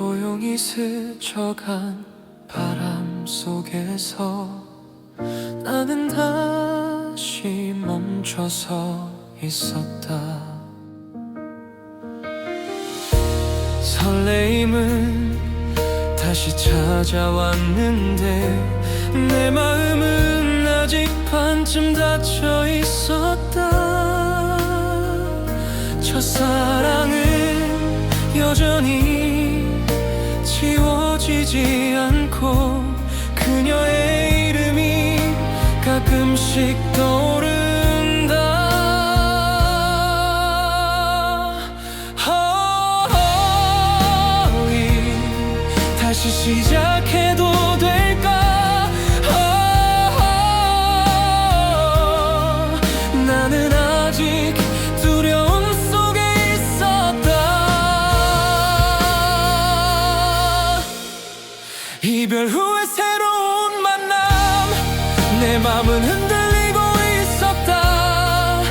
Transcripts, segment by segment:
조용히 스쳐간 바람 속에서 나는 다시 멈춰서 있었다. 설레임은 다시 찾아왔는데 내 마음은 아직 반쯤 닫혀 있었다. 첫사랑은 여전히 지워지지 않고 그녀의 이름이 가끔씩 떠오른다. 다시 시작해도 될 이별 후에 새로운 만남. 내 맘은 흔들리고 있었다.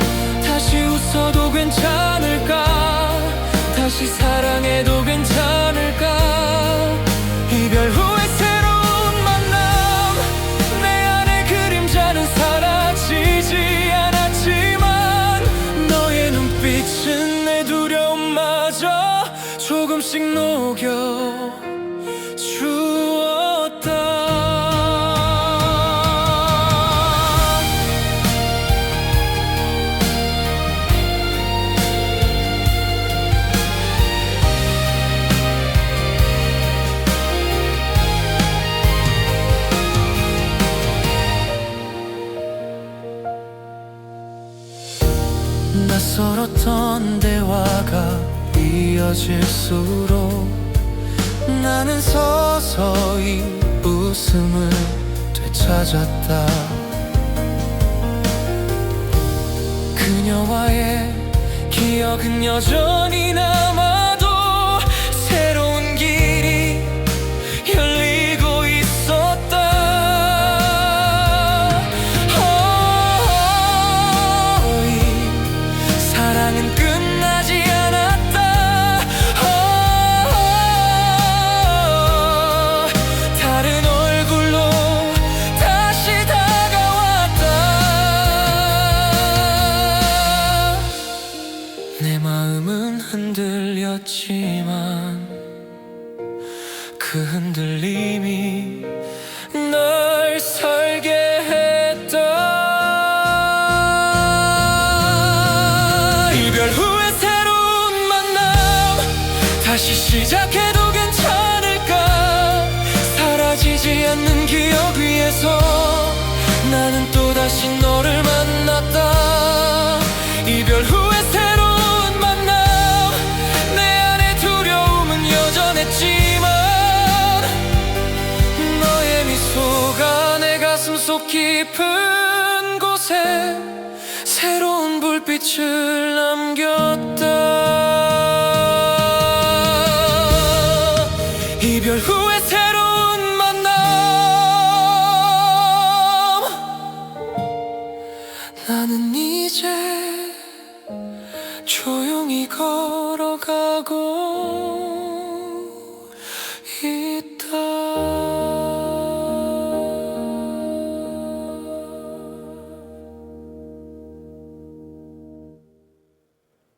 다시 웃어도 괜찮을까? 다시 사랑해도 괜찮을까? 이별 후에 새로운 만남. 내 안의 그림자는 사라지지 않았지만 너의 눈빛은 내 두려움마저 조금씩 녹여 낯설었던 대화가 이어질수록 나는 서서히 웃음을 되찾았다. 그녀와의 기억은 여전히 남아 그 흔들림이 널 살게 했다 이별 후에 새로운 만남. 다시 시작해 깊은 곳에 새로운 불빛을 남겼다. 이별 후에 새로운 만남. 나는 이제 조용히 걸어가고